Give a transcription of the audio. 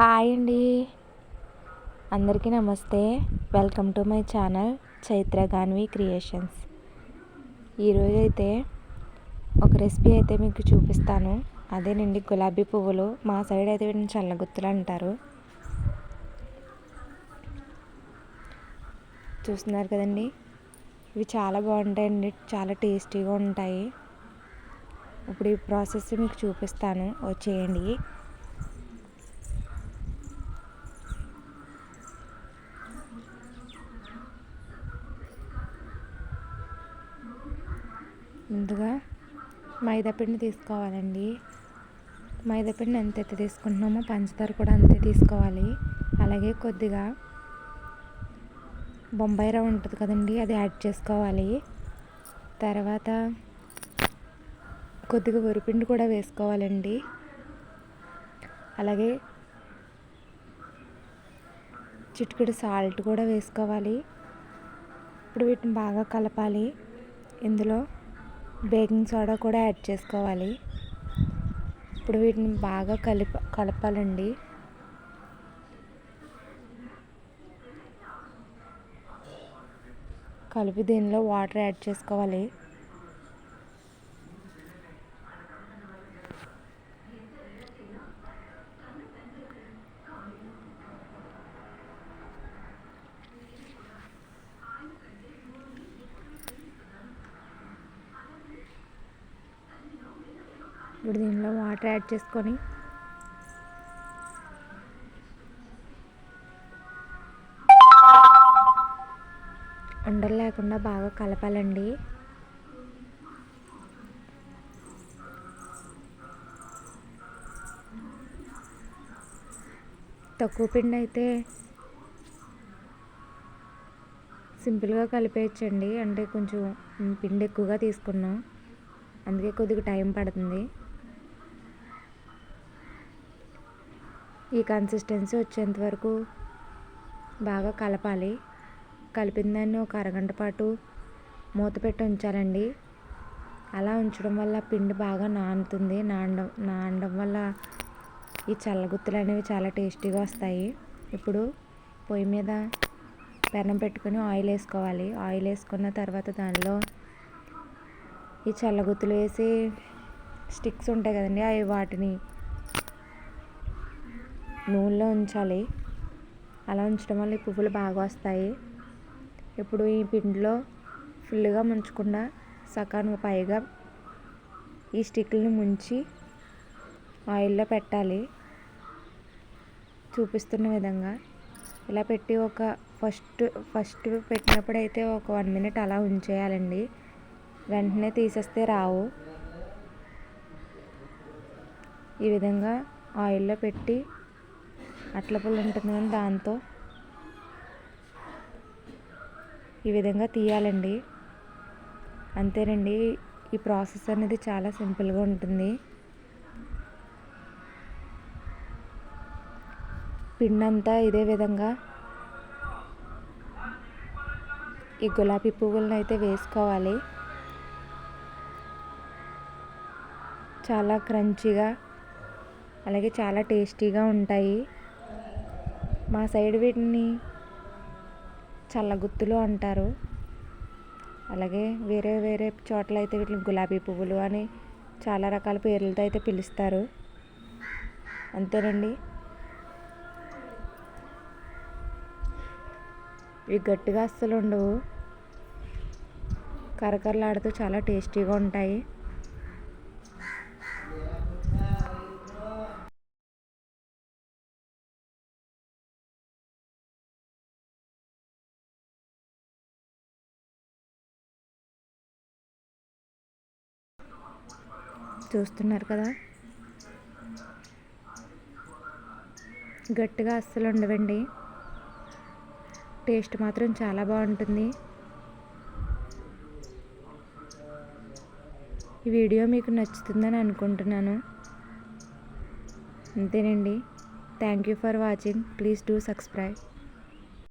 Hi అండి. అందరికీ నమస్తే. Welcome to my channel Chaitra Ganvi creations. ఈరోజు అయితే ఒక రెసిపీ అయితే మీకు చూపిస్తాను. అదేనండి గులాబీ పువ్వులు. మా సైడ్ అయితే వీటిని చల్లగుత్తులు అంటారు. చూస్తున్నారు కదండి? ఇవి చాలా బాగుంటాయండి. చాలా టేస్టీగా ఉంటాయి. ఇప్పుడు ఈ ప్రాసెస్ మీకు చూపిస్తాను. వచ్చేయండి ముందుగా మైదాపిండి తీసుకోవాలండి. మైదాపిండి ఎంత అయితే తీసుకుంటున్నామో పంచదార కూడా అంతే తీసుకోవాలి. అలాగే కొద్దిగా బొంబాయి రవ్వ ఉంటుంది కదండి అది యాడ్ చేసుకోవాలి. తర్వాత కొద్దిగా వరిపిండి కూడా వేసుకోవాలండి. అలాగే చిటికెడు సాల్ట్ కూడా వేసుకోవాలి. ఇప్పుడు వీటిని బాగా కలపాలి. ఇందులో బేకింగ్ సోడా కూడా యాడ్ చేసుకోవాలి. ఇప్పుడు వీటిని బాగా కలిప కలపాలండి. కలిపి దీనిలో వాటర్ యాడ్ చేసుకోవాలి. ఇప్పుడు దీనిలో వాటర్ యాడ్ చేసుకొని ఉండలు లేకుండా బాగా కలపాలండి. తక్కువ పిండి అయితే సింపుల్గా కలిపేయచ్చండి. అంటే కొంచెం పిండి ఎక్కువగా తీసుకున్నాం. అందుకే కొద్దిగా టైం పడుతుంది. ఈ కన్సిస్టెన్సీ వచ్చేంత వరకు బాగా కలపాలి. కలిపిన దాన్ని ఒక అరగంట పాటు మూత పెట్టి ఉంచాలండి. అలా ఉంచడం వల్ల పిండి బాగా నానుతుంది. నానడం నానడం వల్ల ఈ చల్లగుత్తులు అనేవి చాలా టేస్టీగా వస్తాయి. ఇప్పుడు పొయ్యి మీద పెనం పెట్టుకొని ఆయిల్ వేసుకోవాలి. ఆయిల్ వేసుకున్న తర్వాత దానిలో ఈ చల్లగుత్తులు వేసి స్టిక్స్ ఉంటాయి కదండి అవి వాటిని నూనెలో ఉంచాలి. అలా ఉంచడం వల్ల ఈ పువ్వులు బాగా వస్తాయి. ఇప్పుడు ఈ పిండిలో ఫుల్గా ముంచకుండా సగానికి పైగా ఈ స్టిక్ని ముంచి ఆయిల్లో పెట్టాలి. చూపిస్తున్న విధంగా ఇలా పెట్టి ఒక ఫస్ట్ ఫస్ట్ పెట్టినప్పుడు అయితే ఒక వన్ మినిట్ అలా ఉంచేయాలండి. వెంటనే తీసేస్తే రావు. ఈ విధంగా ఆయిల్లో పెట్టి అట్ల పుల్ల ఉంటుంది కానీ దాంతో. ఈ విధంగా తీయాలండి. అంతేనండి ఈ ప్రాసెస్ అనేది చాలా సింపుల్గా ఉంటుంది. పిండి అంతా ఇదే విధంగా ఈ గులాబీ పువ్వులను అయితే వేసుకోవాలి. చాలా క్రంచీగా అలాగే చాలా టేస్టీగా ఉంటాయి. మా సైడ్ వీటిని చల్లగుత్తులు అంటారు. అలాగే వేరే వేరే చోట్ల అయితే వీటిని గులాబీ పువ్వులు అని చాలా రకాల పేర్లతో అయితే పిలుస్తారు. అంతేనండి. ఇవి గట్టిగా అస్సలు ఉండవు. కరకరలాడుతూ చాలా టేస్టీగా ఉంటాయి. చూస్తున్నారు కదా. గట్టిగా అస్సలు ఉండవండి. టేస్ట్ మాత్రం చాలా బాగుంటుంది. ఈ వీడియో మీకు నచ్చుతుందని అనుకుంటున్నాను. అంతేనండి. Thank you for watching. Please do subscribe.